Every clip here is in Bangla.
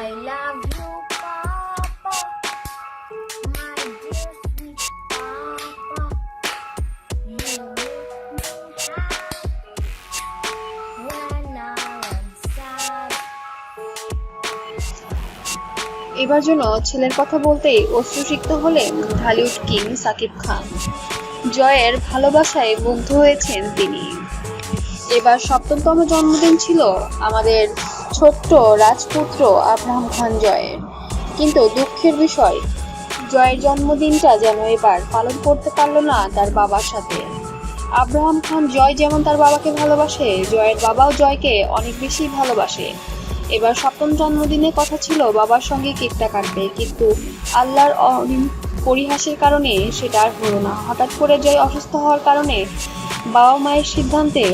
I love you, Papa. My dear sweet Papa. You make me happy when I am sad. এবার জন্য ছেলের কথা বলতেই অশ্রুসিক্ত হলেন ঢালিউড কিং সাকিব খান জয়ের ভালোবাসায় মুগ্ধ হয়েছেন তিনি এবার সপ্তমতম জন্মদিন ছিল আমাদের ছোট্ট রাজপুত্র আব্রাহাম খান জয়ের। কিন্তু দুঃখের বিষয়, জয়ের জন্মদিনটা যেন এবার পালন করতে পারল না তার বাবার সাথে। আব্রাহাম খান জয় যেমন তার বাবাকে ভালোবাসে, জয়ের বাবাও জয়কে অনেক বেশি ভালোবাসে। এবার সপ্তম জন্মদিনের কথা ছিল বাবার সঙ্গে কেকটা কাটবে কিন্তু আল্লাহর পরিহাসের কারণে সেটা আর হলো না। হঠাৎ করে জয় অসুস্থ হওয়ার কারণে বাবা মায়ের সিদ্ধান্তে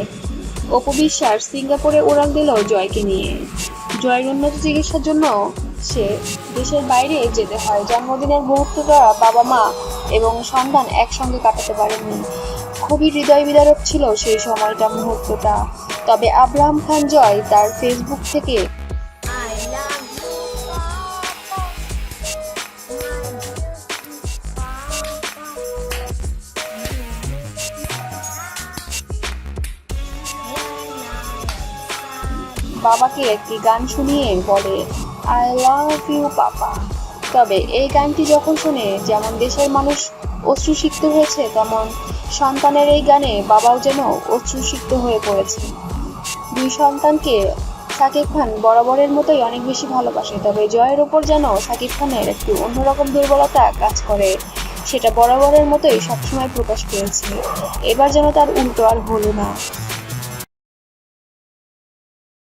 অপবিশ্বাস সিঙ্গাপুরে উড়াল দিল জয়কে নিয়ে। জয়ের উন্নত চিকিৎসার জন্য সে দেশের বাইরে যেতে হয়। জন্মদিনের মুহূর্তটা বাবা মা এবং সন্তান একসঙ্গে কাটাতে পারেননি। খুবই হৃদয় বিদারক ছিল সেই সময়টা, মুহূর্তটা। তবে আব্রাহাম খান জয় তার ফেসবুক থেকে বাবাকে একটি গান শুনিয়ে বলে আই লাভ ইউ পাপা। তবে এই গানটি যখন শুনে যেমন দেশের মানুষ অশ্রুসিক্ত হয়েছে, তেমন সন্তানের এই গানে বাবাও যেন অশ্রুসিক্ত হয়ে পড়েছে। দুই সন্তানকে সাকিব খান বরাবরের মতোই অনেক বেশি ভালোবাসে, তবে জয়ের ওপর যেন সাকিব খানের একটু অন্যরকম দুর্বলতা কাজ করে, সেটা বরাবরের মতোই সবসময় প্রকাশ পেয়েছে। এবার যেন তার উল্টো আর হলো না।